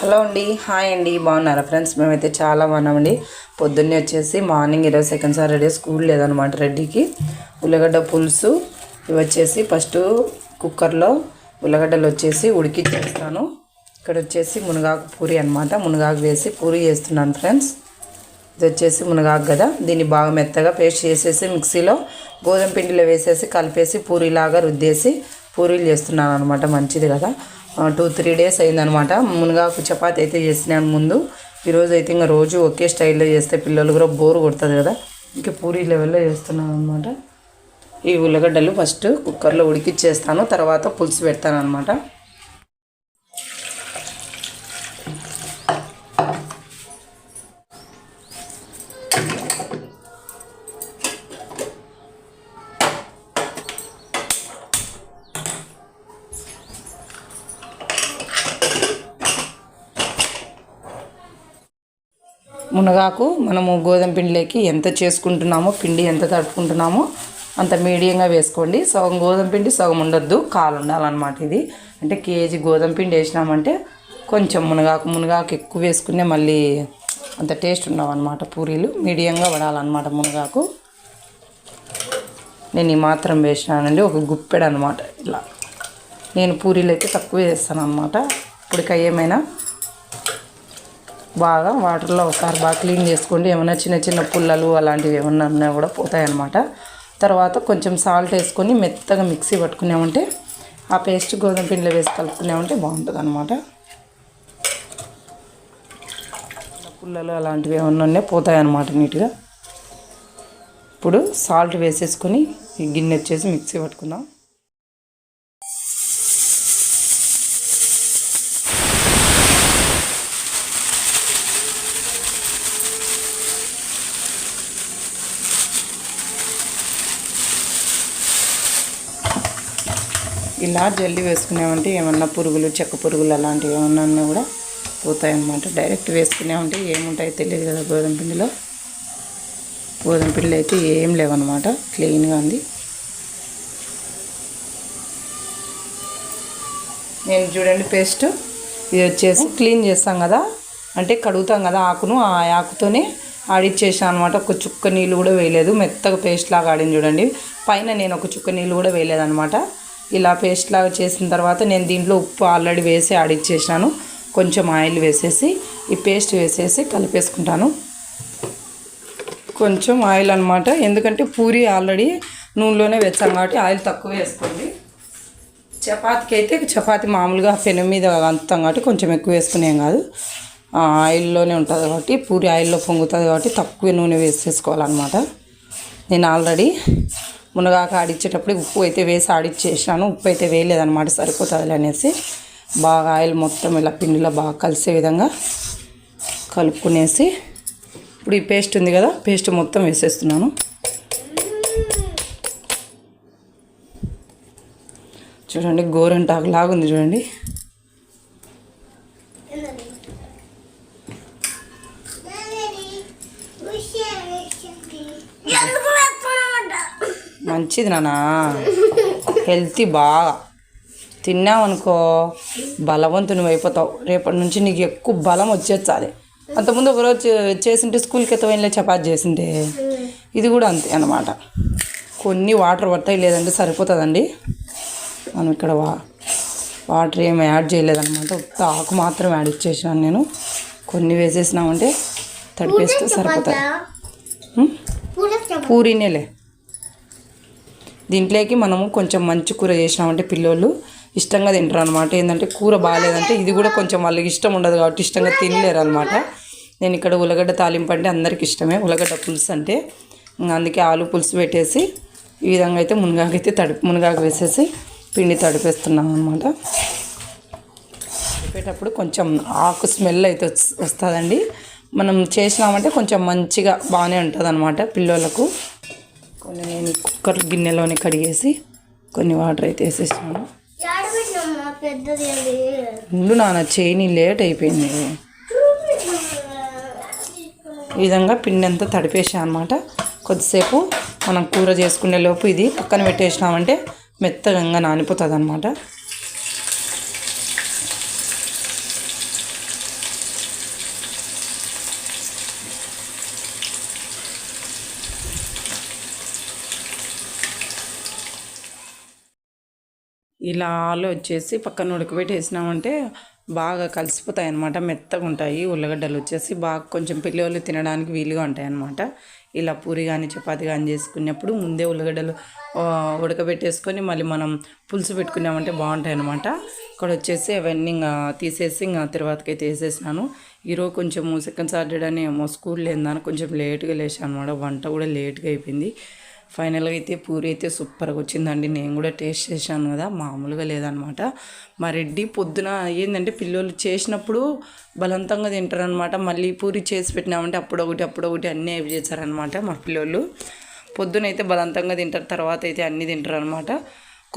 Hello అండి. Hi అండి. బాగున్నారా ఫ్రెండ్స్? మేమైతే చాలా బాగున్నామండి. పొద్దున్నే వచ్చేసి మార్నింగ్ ఇరవై సెకండ్ సాటర్డే స్కూల్ లేదనమాట రెడ్డికి. ఉల్లగడ్డ పులుసు ఇవి వచ్చేసి ఫస్ట్ కుక్కర్లో ఉల్లగడ్డలు వచ్చేసి ఉడికిచ్చేస్తాను. ఇక్కడ వచ్చేసి మునగాకు పూరి అనమాట మునగాకు వేసి పూరి చేస్తున్నాను ఫ్రెండ్స్. ఇది వచ్చేసి మునగాకు కదా. దీన్ని బాగా మెత్తగా పేస్ట్ చేసేసి మిక్సీలో గోధుమ పిండిలో వేసేసి కలిపేసి పూరీలాగా రుద్దేసి పూరీలు చేస్తున్నాను అనమాట మంచిది కదా. టూ త్రీ డేస్ అయిందనమాట. మునగాకు చపాతి అయితే చేసినాను ముందు. ఈరోజు అయితే ఇంకా రోజు ఒకే స్టైల్లో చేస్తే పిల్లలు కూడా బోర్ కొడుతుంది కదా. ఇంకా పూరి లెవెల్లో చేస్తున్నాను అనమాట ఈ ఉల్లగడ్డలు ఫస్ట్ కుక్కర్లో ఉడికిచ్చేస్తాను. తర్వాత పులుసు పెడతాను అనమాట మునగాకు మనము గోధుమ పిండిలోకి ఎంత చేసుకుంటున్నామో పిండి ఎంత తడుపుకుంటున్నామో అంత మీడియంగా వేసుకోండి. సగం గోధుమ పిండి సగం ఉండొద్దు. కాలు ఉండాలన్నమాట ఇది. అంటే కేజీ గోధుమ పిండి వేసినామంటే కొంచెం మునగాకు మునగాకు ఎక్కువ వేసుకునే మళ్ళీ అంత టేస్ట్ ఉండవన్నమాట పూరీలు. మీడియంగా పడాలన్నమాట మునగాకు. నేను ఈ మాత్రం వేసినానండి. ఒక గుప్పెడు అనమాట ఇలా నేను పూరీలు అయితే తక్కువ వేస్తాను అనమాట ఇప్పటికై ఏమైనా బాగా వాటర్లో ఒకసారి బాగా క్లీన్ చేసుకోండి. ఏమైనా చిన్న చిన్న పుల్లలు అలాంటివి ఏమన్నా ఉన్నా కూడా పోతాయన్నమాట. తర్వాత కొంచెం సాల్ట్ వేసుకొని మెత్తగా మిక్సీ పట్టుకున్నామంటే ఆ పేస్ట్ గోధుమ పిండిలో వేసి కలుపుకున్నామంటే బాగుంటుంది అనమాట పుల్లలు అలాంటివి ఏమన్నా ఉన్నాయి పోతాయన్నమాట నీట్గా. ఇప్పుడు సాల్ట్ వేసేసుకొని గిన్నె వచ్చేసి మిక్సీ పట్టుకుందాం. ఇలా జల్లి వేసుకున్నామంటే ఏమన్నా పురుగులు చెక్క పురుగులు అలాంటివి ఏమన్నా కూడా పోతాయన్నమాట. డైరెక్ట్ వేసుకున్నామంటే ఏముంటాయో తెలియదు కదా గోధుమ పిండిలో. గోధుమ పిండిలో అయితే ఏం లేవన్నమాట. క్లీన్గా ఉంది. నేను చూడండి పేస్ట్ ఇది వచ్చేసి క్లీన్ చేస్తాం కదా. అంటే కడుగుతాం కదా ఆకును. ఆ ఆకుతోనే ఆడిచ్చేసాను అనమాట ఒక చుక్క నీళ్ళు కూడా వేయలేదు. మెత్తగా పేస్ట్ లాగా ఆడింది చూడండి. పైన నేను ఒక చుక్క నీళ్ళు కూడా వేయలేదన్నమాట. ఇలా పేస్ట్ లాగా చేసిన తర్వాత నేను దీంట్లో ఉప్పు ఆల్రెడీ వేసి ఆడిచ్చేసాను కొంచెం ఆయిల్ వేసేసి ఈ పేస్ట్ వేసేసి కలిపేసుకుంటాను. కొంచెం ఆయిల్ అనమాట ఎందుకంటే పూరి ఆల్రెడీ నూనెలోనే వేస్తాం కాబట్టి ఆయిల్ తక్కువ వేసుకోండి. చపాతీకి అయితే చపాతి మామూలుగా పెనం మీద అంతాం కాబట్టి కొంచెం ఎక్కువ వేసుకునేం కాదు. ఆయిల్లోనే ఉంటుంది కాబట్టి పూరి ఆయిల్లో పొంగుతుంది కాబట్టి తక్కువ నూనె వేసేసుకోవాలన్నమాట. నేను ఆల్రెడీ మునగాక ఆడిచ్చేటప్పుడు ఉప్పు అయితే వేసి ఆడిచ్చేసాను ఉప్పు అయితే వేయలేదన్నమాట సరిపోతుంది అనేసి. బాగా ఆయిల్ మొత్తం ఇలా పిండిలో బాగా కలిసే విధంగా కలుపుకునేసి. ఇప్పుడు ఈ పేస్ట్ ఉంది కదా పేస్ట్ మొత్తం వేసేస్తున్నాను. చూడండి గోరెంటాకు లాగుంది చూడండి. మంచిది నాన్న. హెల్తీ బాగా. తిన్నావనుకో బలవంతుని అయిపోతావు. రేపటి నుంచి నీకు ఎక్కువ బలం వచ్చేస్తుంది. అంతకుముందు ఒకరోజు చేసింటే స్కూల్కి ఎత్తవైన చపాతి చేసింటే ఇది కూడా అంతే అన్నమాట. కొన్ని వాటర్ పడతాయి లేదంటే సరిపోతుందండి. మనం ఇక్కడ వా వాటర్ ఏమి యాడ్ చేయలేదన్నమాట. ఉత్త ఆకు మాత్రం యాడ్ ఇచ్చేసాను నేను. కొన్ని వేసేసినామంటే తడిపేస్తే సరిపోతాయి? పూరీనేలే. దీంట్లోకి మనము కొంచెం మంచి కూర చేసినామంటే పిల్లోళ్ళు ఇష్టంగా తింటారు అనమాట ఏంటంటే కూర బాగాలేదంటే ఇది కూడా కొంచెం వాళ్ళకి ఇష్టం ఉండదు కాబట్టి ఇష్టంగా తినలేరు అనమాట నేను ఇక్కడ ఉల్లగడ్డ తాలింపు అంటే అందరికి ఇష్టమే. ఉల్లగడ్డ పులుసు అంటే ఇంకా అందుకే ఆలు పులుసు పెట్టేసి ఈ విధంగా అయితే మునగాకైతే తడిపి మునగాకు వేసేసి పిండి తడిపేస్తున్నాం అనమాట తడిపేటప్పుడు కొంచెం ఆకు స్మెల్ అయితే వస్తుందండి. మనం చేసినామంటే కొంచెం మంచిగా బాగానే ఉంటుంది అనమాట పిల్లలకు కొన్ని నేను కుక్కర్ గిన్నెలోనే కడిగేసి కొన్ని వాటర్ అయితే వేసేసాను అది. ముందు నాన్న చేయని లేట్ అయిపోయింది. ఈ విధంగా పిండి అంతా తడిపేసాను అనమాట కొద్దిసేపు మనం కూర చేసుకునే లోపు ఇది పక్కన పెట్టేసినామంటే మెత్తగా నానిపోతుంది అనమాట ఇలా ఆలు వచ్చేసి పక్కన ఉడకబెట్టేసినామంటే బాగా కలిసిపోతాయి అన్నమాట మెత్తగా ఉంటాయి ఉల్లగడ్డలు వచ్చేసి బాగా కొంచెం పిల్లలు తినడానికి వీలుగా ఉంటాయి అన్నమాట ఇలా పూరి కానీ చపాతి కానీ చేసుకున్నప్పుడు ముందే ఉల్లగడ్డలు ఉడకబెట్టేసుకొని మళ్ళీ మనం పులుసు పెట్టుకున్నామంటే బాగుంటాయి అన్నమాట ఇక్కడ వచ్చేసి అవన్నీ ఇంకా తీసేసి ఇంకా తర్వాతకి అయితే వేసేసినాను. ఈరోజు కొంచెం సెకండ్ సాటర్డే అని ఏమో స్కూల్ లేదని కొంచెం లేట్గా లేచాను అనమాట వంట కూడా లేట్గా అయిపోయింది. ఫైనల్గా అయితే పూరి అయితే సూపర్గా వచ్చిందండి. నేను కూడా టేస్ట్ చేశాను కదా మామూలుగా లేదనమాట. మా రెడ్డి పొద్దున ఏంటంటే పిల్లలు చేసినప్పుడు బలవంతంగా తింటారనమాట. మళ్ళీ పూరి చేసి పెట్టినామంటే అప్పుడు ఒకటి అప్పుడు ఒకటి అన్నీ అవి చేశారనమాట మా పిల్లోళ్ళు. పొద్దున అయితే బలవంతంగా తింటారు తర్వాత అయితే అన్నీ తింటారు అనమాట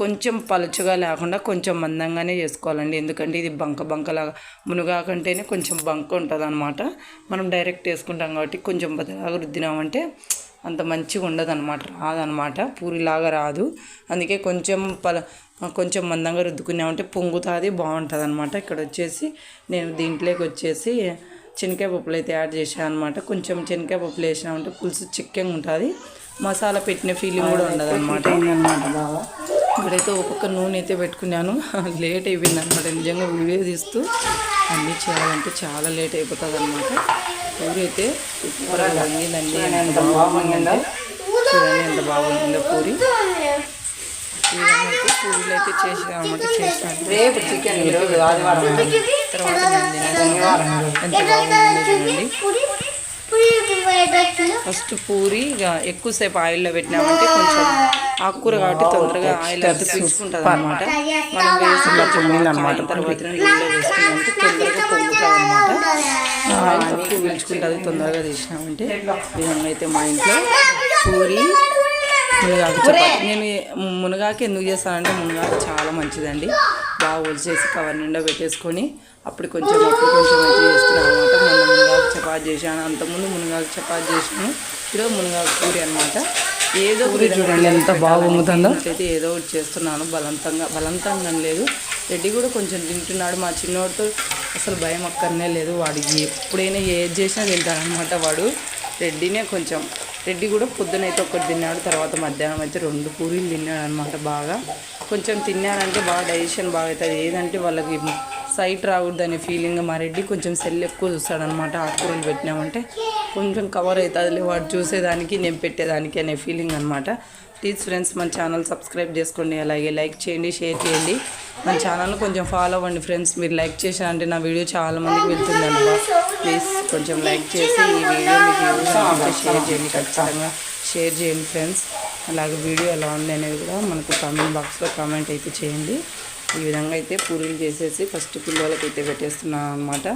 కొంచెం పలుచగా లేకుండా కొంచెం మందంగానే చేసుకోవాలండి. ఎందుకంటే ఇది బంక బంకలాగా మునుగాకంటేనే కొంచెం బంక ఉంటుంది అనమాట మనం డైరెక్ట్ వేసుకుంటాం కాబట్టి కొంచెం బద్దలాగా రుద్దినామంటే అంత మంచిగా ఉండదు అనమాట రాదనమాట పూరిలాగా రాదు. అందుకే కొంచెం పల కొంచెం మందంగా రుద్దుకున్నామంటే పొంగుతుంది బాగుంటుంది అనమాట ఇక్కడ వచ్చేసి నేను దీంట్లోకి వచ్చేసి శనగకాయ పప్పులు అయితే యాడ్ చేశాను అనమాట కొంచెం శనగకాయ పప్పులు వేసినామంటే పులుసు చిక్కగా ఉంటుంది. మసాలా పెట్టిన ఫీలింగ్ కూడా ఉండదు అనమాట ఇక్కడైతే ఒక్కొక్క నూనె అయితే పెట్టుకున్నాను. లేట్ అయిపోయింది అనమాట నిజంగా వీడియో తీస్తూ అన్నీ చేయాలంటే చాలా లేట్ అయిపోతుంది అనమాట పూరి అయితే సూపర్గా వంగిందండి ఎంత బాగుందండి చూడండి ఎంత బాగుందో పూరి. అయితే పూరీలు అయితే చేసామన్నమాట చేసాను రేపు చికెన్ ఈరోజు ఆదివారం తర్వాత. ఎంత బాగుందో చూడండి. ఫస్ట్ పూరి ఇక ఎక్కువసేపు ఆయిల్లో పెట్టినామంటే కొంచెం ఆకుకూర కాబట్టి తొందరగా ఆయిల్ అయితే పీల్చుకుంటుంది అనమాట మనం వేసి అనమాట తర్వాత నీళ్ళు వేసుకున్నామంటే తొందరగా పొంగుతుంది అనమాట తక్కువ పీల్చుకుంటుంది తొందరగా తీసినామంటే విధంగా అయితే మా ఇంట్లో పూరి మునగాకు చపాతి. నేను మునగాకు ఎందుకు చేస్తానంటే మునగాకు చాలా మంచిదండి. బాగా ఒలిచేసి కవర్ నిండా పెట్టేసుకొని అప్పుడు కొంచెం అప్పుడు కొంచెం అయితే చేస్తున్నాను అనమాట మొన్న మునగాకు చపాతి చేశాను. అంతకుముందు మునగాకు చపాతి చేసాను ఈరోజు మునగాకు పూరి అనమాట ఏదో చూడండి ఎంత బాగా ఉంటుందో అయితే ఏదో ఒకటి చేస్తున్నాను బలవంతంగా బలవంతంగా అని లేదు రెడ్డి కూడా కొంచెం తింటున్నాడు. మా చిన్నోడితో అసలు భయం అక్కడనే లేదు. వాడికి ఎప్పుడైనా ఏది చేసినా తింటాడనమాట వాడు. రెడ్డినే కొంచెం. రెడ్డి కూడా పొద్దునైతే ఒకటి తిన్నాడు తర్వాత మధ్యాహ్నం అయితే రెండు పూరీలు తిన్నాడు అనమాట బాగా. కొంచెం తిన్నారంటే బాగా డైజెషన్ బాగా అవుతుంది. ఏదంటే వాళ్ళకి సైట్ రాకూడదు అనే ఫీలింగ్ మా రెడ్డి కొంచెం సెల్ ఎక్కువ చూస్తాడనమాట. ఆకుకూరలు పెట్టినామంటే కొంచెం కవర్ అవుతుంది వాడు చూసేదానికి నేను పెట్టేదానికి అనే ఫీలింగ్ అనమాట. ప్లీజ్ ఫ్రెండ్స్ మన ఛానల్ సబ్స్క్రైబ్ చేసుకోండి. అలాగే లైక్ చేయండి షేర్ చేయండి. మన ఛానల్ కొంచెం ఫాలో అవ్వండి ఫ్రెండ్స్ మీరు లైక్ చేశారంటే నా వీడియో చాలా మందికి వెళ్తుంది అనమాట ప్లీజ్ కొంచెం లైక్ చేసి ఈ వీడియో మీకు యూజ్ అవుతుంటే షేర్ చేయండి ఖచ్చితంగా. షేర్ చేయండి ఫ్రెండ్స్ అలాగే వీడియో ఎలా ఉంది అనేది కూడా మనకు కామెంట్ బాక్స్లో కామెంట్ అయితే చేయండి. ఈ విధంగా అయితే పూరీలు చేసేసి ఫస్ట్ పిల్లలకి అయితే పెట్టేస్తున్నాను అనమాట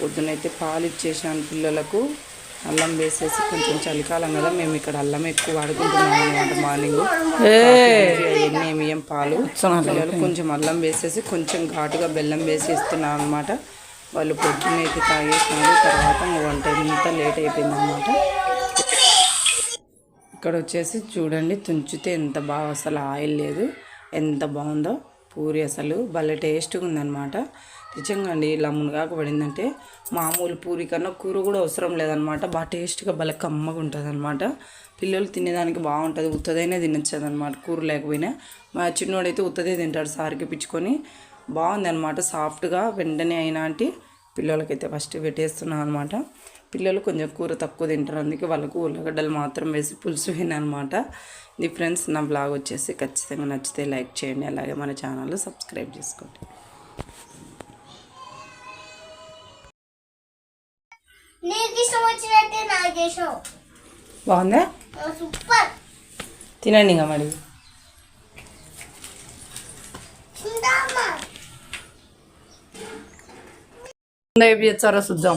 పొద్దునైతే పాలు ఇచ్చేసాను పిల్లలకు. అల్లం వేసేసి కొంచెం చలికాలం కదా మేము ఇక్కడ అల్లం ఎక్కువ వాడుకుంటున్నాం అనమాట మార్నింగ్. అవన్నీ ఏమి ఏం పాలు. పిల్లలు కొంచెం అల్లం వేసేసి కొంచెం ఘాటుగా బెల్లం వేసి ఇస్తున్నాను అనమాట వాళ్ళు పొద్దున్న తాగేసినారు తర్వాత వంట అంతా లేట్ అయిపోయింది అనమాట ఇక్కడ వచ్చేసి చూడండి తుంచితే ఎంత బాగా అసలు ఆయిల్ లేదు. ఎంత బాగుందో. పూరి అసలు భలే టేస్ట్గా ఉందన్నమాట. నిజంగా అండి ఇలా మునగాకు పడిందంటే మామూలు పూరి కన్నా కూర కూడా అవసరం లేదనమాట. బాగా టేస్ట్గా భలే కమ్మగా ఉంటుంది అనమాట పిల్లలు తినేదానికి బాగుంటుంది ఉత్తదైనా తినొచ్చదు అనమాట కూర లేకపోయినా. మా చిన్నోడైతే ఉత్తదే తింటాడు సారికి పిచ్చుకొని బాగుంది అనమాట సాఫ్ట్గా వెంటనే అయినా అంటే పిల్లలకైతే ఫస్ట్ పెట్టేస్తున్నాను అనమాట పిల్లలు కొంచెం కూర తక్కువ తింటారు అందుకే వాళ్ళకు ఉల్లగడ్డలు మాత్రం వేసి పులుసు అనమాట ఇది ఫ్రెండ్స్ నా బ్లాగ్ వచ్చేసి ఖచ్చితంగా నచ్చితే లైక్ చేయండి అలాగే మన ఛానల్ సబ్స్క్రైబ్ చేసుకోండి. నీకు ఇష్టం వచ్చినట్టే నాకు చేసావు బాగుందా సూపర్ తినండి ఇంకా మరి ఏమి చేస్తారో చూద్దాం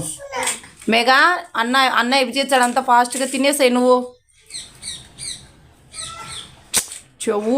మేఘా అన్న అన్న ఏమి చేస్తాడు అంత ఫాస్ట్గా తినేసాయి నువ్వు చెవు